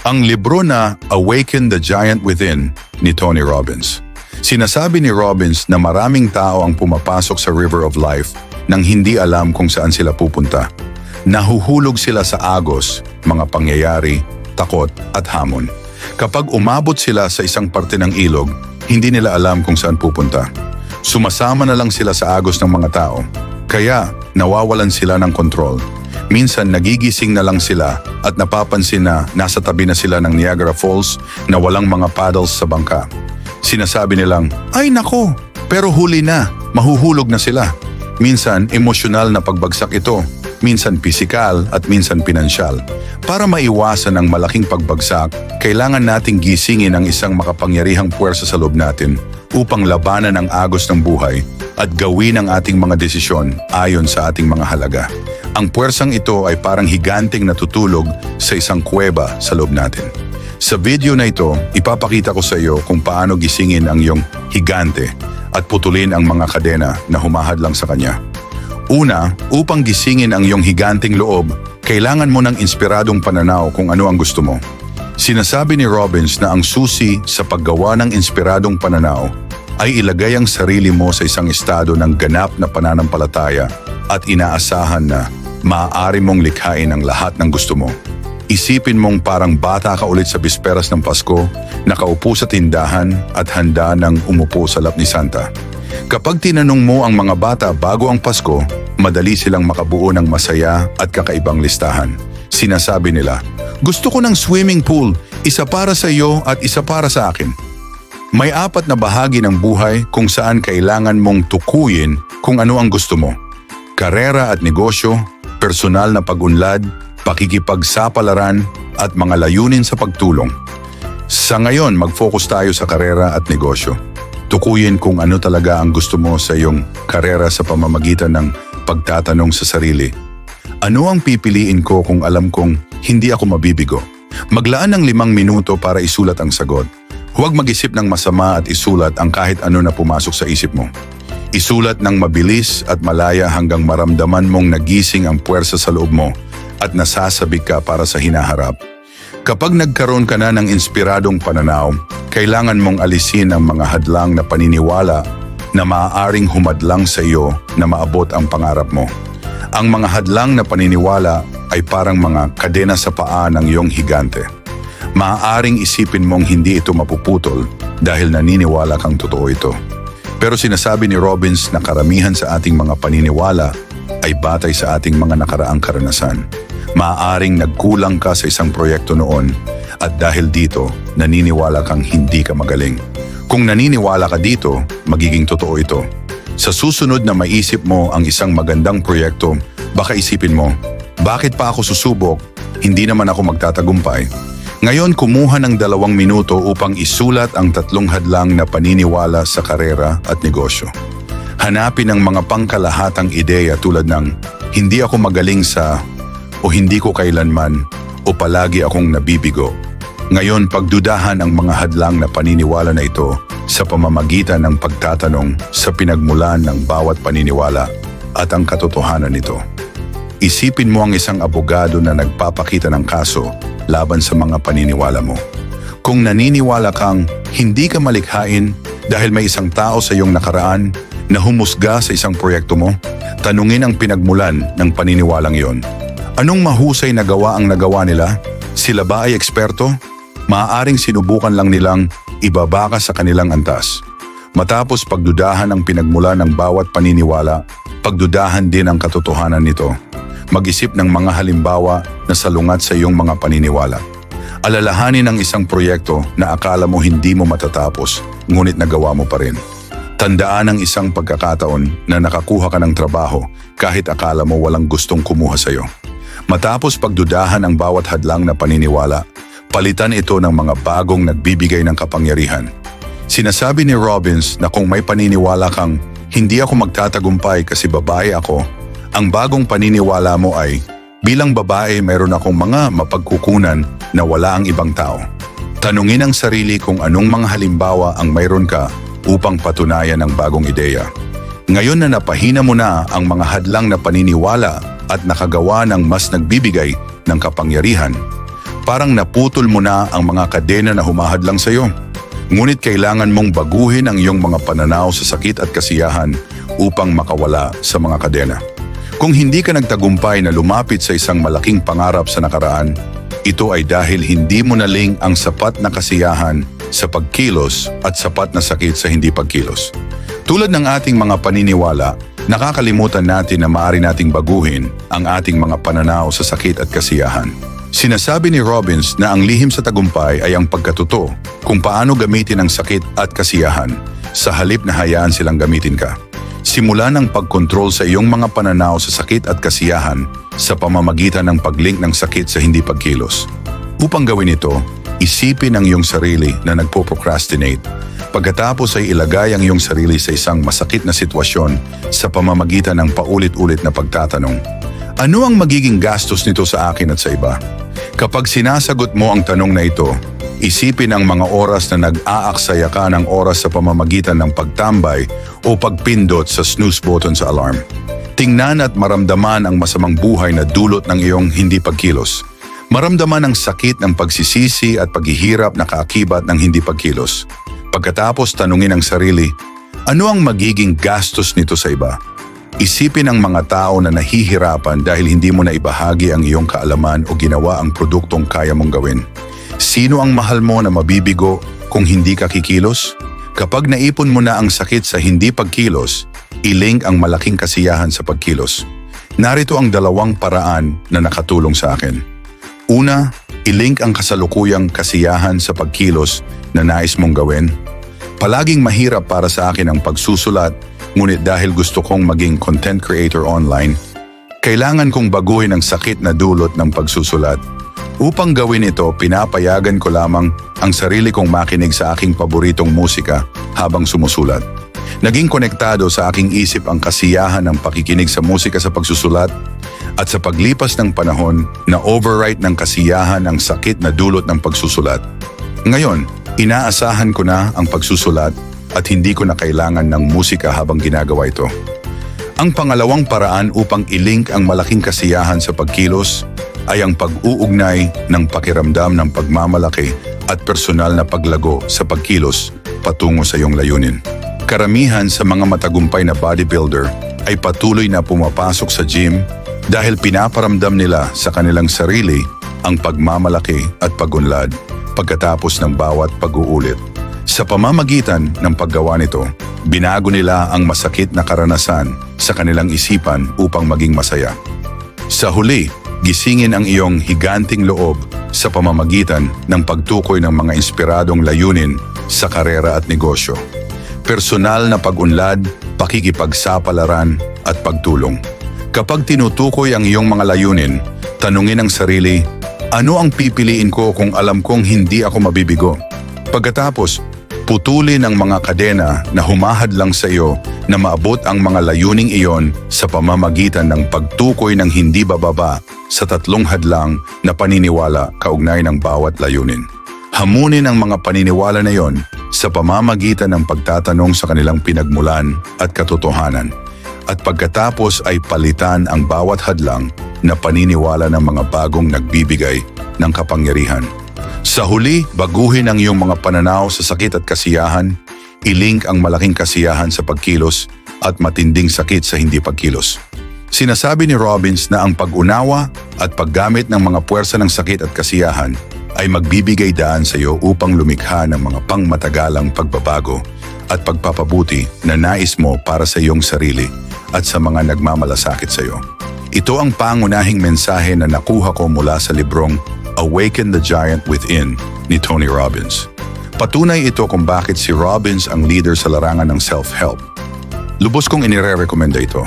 Ang libro na Awaken the Giant Within ni Tony Robbins. Sinasabi ni Robbins na maraming tao ang pumapasok sa River of Life nang hindi alam kung saan sila pupunta. Nahuhulog sila sa agos, mga pangyayari, takot at hamon. Kapag umabot sila sa isang parte ng ilog, hindi nila alam kung saan pupunta. Sumasama na lang sila sa agos ng mga tao. Kaya nawawalan sila ng kontrol. Minsan nagigising na lang sila at napapansin na nasa tabi na sila ng Niagara Falls na walang mga paddles sa bangka. Sinasabi nilang, ay nako, pero huli na, mahuhulog na sila. Minsan, emosyonal na pagbagsak ito. Minsan pisikal at minsan pinansyal. Para maiwasan ang malaking pagbagsak, kailangan nating gisingin ang isang makapangyarihang puwersa sa loob natin upang labanan ang agos ng buhay at gawin ang ating mga desisyon ayon sa ating mga halaga. Ang puwersang ito ay parang higanting natutulog sa isang kuweba sa loob natin. Sa video na ito, ipapakita ko sa iyo kung paano gisingin ang iyong higante at putulin ang mga kadena na humahadlang sa kanya. Una, upang gisingin ang iyong higanting loob, kailangan mo ng inspiradong pananaw kung ano ang gusto mo. Sinasabi ni Robbins na ang susi sa paggawa ng inspiradong pananaw ay ilagay ang sarili mo sa isang estado ng ganap na pananampalataya at inaasahan na maaari mong likhain ang lahat ng gusto mo. Isipin mong parang bata ka ulit sa bisperas ng Pasko, nakaupo sa tindahan at handa ng umupo sa lap ni Santa. Kapag tinanong mo ang mga bata bago ang Pasko, madali silang makabuo ng masaya at kakaibang listahan. Sinasabi nila, gusto ko ng swimming pool, isa para sa iyo at isa para sa akin. May apat na bahagi ng buhay kung saan kailangan mong tukuyin kung ano ang gusto mo. Karera at negosyo, personal na pag-unlad, pakikipagsapalaran at mga layunin sa pagtulong. Sa ngayon, mag-focus tayo sa karera at negosyo. Tukuyin kung ano talaga ang gusto mo sa iyong karera sa pamamagitan ng pagtatanong sa sarili. Ano ang pipiliin ko kung alam kong hindi ako mabibigo? Maglaan ng limang minuto para isulat ang sagot. Huwag mag-isip ng masama at isulat ang kahit ano na pumasok sa isip mo. Isulat ng mabilis at malaya hanggang maramdaman mong nagising ang puwersa sa loob mo at nasasabik ka para sa hinaharap. Kapag nagkaroon ka na ng inspiradong pananaw, kailangan mong alisin ang mga hadlang na paniniwala na maaaring humadlang sa iyo na maabot ang pangarap mo. Ang mga hadlang na paniniwala ay parang mga kadena sa paa ng iyong higante. Maaaring isipin mong hindi ito mapuputol dahil naniniwala kang totoo ito. Pero sinasabi ni Robbins na karamihan sa ating mga paniniwala ay batay sa ating mga nakaraang karanasan. Maaaring nagkulang ka sa isang proyekto noon at dahil dito, naniniwala kang hindi ka magaling. Kung naniniwala ka dito, magiging totoo ito. Sa susunod na maisip mo ang isang magandang proyekto, baka isipin mo, bakit pa ako susubok? Hindi naman ako magtatagumpay. Ngayon kumuha ng dalawang minuto upang isulat ang tatlong hadlang na paniniwala sa karera at negosyo. Hanapin ang mga pangkalahatang ideya tulad ng hindi ako magaling sa o hindi ko kailanman o palagi akong nabibigo. Ngayon pagdudahan ang mga hadlang na paniniwala na ito sa pamamagitan ng pagtatanong sa pinagmulan ng bawat paniniwala at ang katotohanan nito. Isipin mo ang isang abogado na nagpapakita ng kaso laban sa mga paniniwala mo. Kung naniniwala kang hindi ka malikhain dahil may isang tao sa iyong nakaraan na humusga sa isang proyekto mo, tanungin ang pinagmulan ng paniniwalang iyon. Anong mahusay na gawa ang nagawa nila? Sila ba ay eksperto? Maaaring sinubukan lang nilang ibaba ka sa kanilang antas. Matapos pagdudahan ang pinagmulan ng bawat paniniwala, pagdudahan din ang katotohanan nito. Mag-isip ng mga halimbawa na salungat sa iyong mga paniniwala. Alalahanin ang isang proyekto na akala mo hindi mo matatapos, ngunit nagawa mo pa rin. Tandaan ang isang pagkakataon na nakakuha ka ng trabaho kahit akala mo walang gustong kumuha sa iyo. Matapos pagdudahan ang bawat hadlang na paniniwala, palitan ito ng mga bagong nagbibigay ng kapangyarihan. Sinasabi ni Robbins na kung may paniniwala kang hindi ako magtatagumpay kasi babae ako, ang bagong paniniwala mo ay bilang babae mayroon akong mga mapagkukunan na wala ang ibang tao. Tanungin ang sarili kung anong mga halimbawa ang mayroon ka upang patunayan ang bagong ideya. Ngayon na napahina mo na ang mga hadlang na paniniwala at nakagawa ng mas nagbibigay ng kapangyarihan, Parang naputol mo na ang mga kadena na humahadlang sa iyo. Ngunit kailangan mong baguhin ang iyong mga pananaw sa sakit at kasiyahan upang makawala sa mga kadena. Kung hindi ka nagtagumpay na lumapit sa isang malaking pangarap sa nakaraan, ito ay dahil hindi mo naling ang sapat na kasiyahan sa pagkilos at sapat na sakit sa hindi pagkilos. Tulad ng ating mga paniniwala, nakakalimutan natin na maaari nating baguhin ang ating mga pananaw sa sakit at kasiyahan. Sinasabi ni Robbins na ang lihim sa tagumpay ay ang pagkatuto kung paano gamitin ang sakit at kasiyahan sa halip na hayaan silang gamitin ka. Simula ng pagkontrol sa iyong mga pananaw sa sakit at kasiyahan sa pamamagitan ng paglink ng sakit sa hindi pagkilos. Upang gawin ito, isipin ang iyong sarili na nagpo-procrastinate. Pagkatapos ay ilagay ang iyong sarili sa isang masakit na sitwasyon sa pamamagitan ng paulit-ulit na pagtatanong. Ano ang magiging gastos nito sa akin at sa iba? Kapag sinasagot mo ang tanong na ito, isipin ang mga oras na nag-aaksaya ka ng oras sa pamamagitan ng pagtambay o pagpindot sa snooze button sa alarm. Tingnan at maramdaman ang masamang buhay na dulot ng iyong hindi pagkilos. Maramdaman ang sakit ng pagsisisi at paghihirap na kaakibat ng hindi pagkilos. Pagkatapos tanungin ang sarili, ano ang magiging gastos nito sa iba? Isipin ang mga tao na nahihirapan dahil hindi mo na ibahagi ang iyong kaalaman o ginawa ang produktong kaya mong gawin. Sino ang mahal mo na mabibigo kung hindi ka kikilos? Kapag naipon mo na ang sakit sa hindi pagkilos, ilink ang malaking kasiyahan sa pagkilos. Narito ang dalawang paraan na nakatulong sa akin. Una, ilink ang kasalukuyang kasiyahan sa pagkilos na nais mong gawin. Palaging mahirap para sa akin ang pagsusulat, ngunit dahil gusto kong maging content creator online, kailangan kong baguhin ang sakit na dulot ng pagsusulat. Upang gawin ito, pinapayagan ko lamang ang sarili kong makinig sa aking paboritong musika habang sumusulat. Naging konektado sa aking isip ang kasiyahan ng pakikinig sa musika sa pagsusulat at sa paglipas ng panahon na overwrite ng kasiyahan ang sakit na dulot ng pagsusulat. Ngayon, inaasahan ko na ang pagsusulat at hindi ko na kailangan ng musika habang ginagawa ito. Ang pangalawang paraan upang ilink ang malaking kasiyahan sa pagkilos ay ang pag-uugnay ng pakiramdam ng pagmamalaki at personal na paglago sa pagkilos patungo sa iyong layunin. Karamihan sa mga matagumpay na bodybuilder ay patuloy na pumapasok sa gym dahil pinaparamdam nila sa kanilang sarili ang pagmamalaki at pagunlad pagkatapos ng bawat pag-uulit. Sa pamamagitan ng paggawa nito, binago nila ang masakit na karanasan sa kanilang isipan upang maging masaya. Sa huli, gisingin ang iyong higanting loob sa pamamagitan ng pagtukoy ng mga inspiradong layunin sa karera at negosyo. Personal na pag-unlad, pakikipagsapalaran at pagtulong. Kapag tinutukoy ang iyong mga layunin, tanungin ang sarili, ano ang pipiliin ko kung alam kong hindi ako mabibigo? Pagkatapos, putulin ang mga kadena na humahadlang sa iyo na maabot ang mga layuning iyon sa pamamagitan ng pagtukoy ng hindi bababa sa tatlong hadlang na paniniwala kaugnay ng bawat layunin. Hamunin ang mga paniniwala na iyon sa pamamagitan ng pagtatanong sa kanilang pinagmulan at katotohanan. At pagkatapos ay palitan ang bawat hadlang na paniniwala ng mga bagong nagbibigay ng kapangyarihan. Sa huli, baguhin ang iyong mga pananaw sa sakit at kasiyahan, ilink ang malaking kasiyahan sa pagkilos at matinding sakit sa hindi pagkilos. Sinasabi ni Robbins na ang pag-unawa at paggamit ng mga puwersa ng sakit at kasiyahan ay magbibigay daan sa iyo upang lumikha ng mga pangmatagalang pagbabago at pagpapabuti na nais mo para sa iyong sarili at sa mga nagmamalasakit sa iyo. Ito ang pangunahing mensahe na nakuha ko mula sa librong Awaken the Giant Within ni Tony Robbins. Patunay ito kung bakit si Robbins ang leader sa larangan ng self-help. Lubos kong inire-recommenda ito.